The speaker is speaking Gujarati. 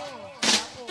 આપો